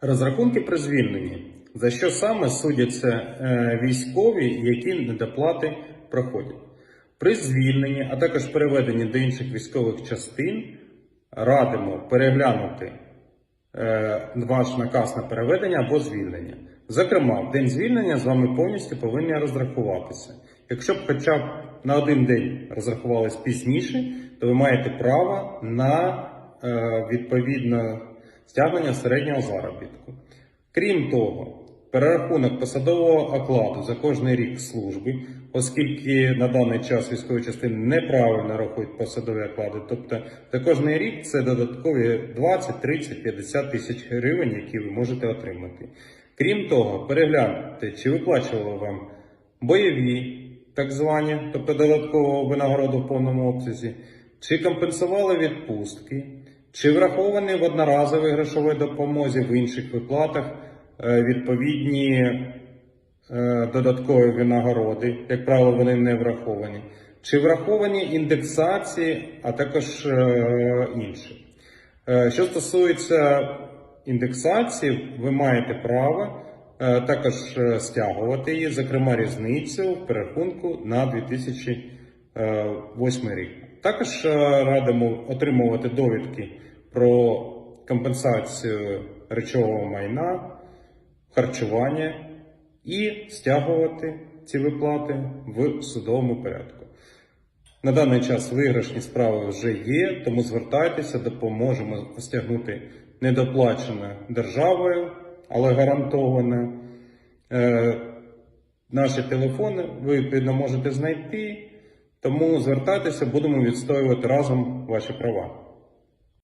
Розрахунки при звільненні. За що саме судяться е, військові, які недоплати проходять? При звільненні, а також переведенні до інших військових частин, радимо переглянути е, ваш наказ на переведення або звільнення. Зокрема, в день звільнення з вами повністю повинні розрахуватися. Якщо б хоча б на один день розрахувались пізніше, то ви маєте право на е, відповідне стягнення середнього заробітку. Крім того, перерахунок посадового окладу за кожний рік служби, оскільки на даний час військові частини неправильно рахують посадові оклади, тобто за кожний рік це додаткові 20, 30, 50 тисяч гривень, які ви можете отримати. Крім того, перегляньте, чи виплачували вам бойові, так звані, тобто додаткову винагороду в повному обсязі, чи компенсували відпустки, чи враховані в одноразовій грошовій допомозі в інших виплатах е, відповідні е, додаткові винагороди, як правило, вони не враховані, чи враховані індексації, а також е, інші. Що стосується індексації, ви маєте право також стягувати її, зокрема різницю в перерахунку на 2008 рік. Також е, радимо отримувати довідки про компенсацію речового майна, харчування і стягувати ці виплати в судовому порядку. На даний час виграшні справи вже є, тому звертайтеся, допоможемо стягнути недоплачене державою, але гарантоване. Е, наші телефони ви відповідно можете знайти, тому звертайтеся, будемо відстоювати разом ваші права.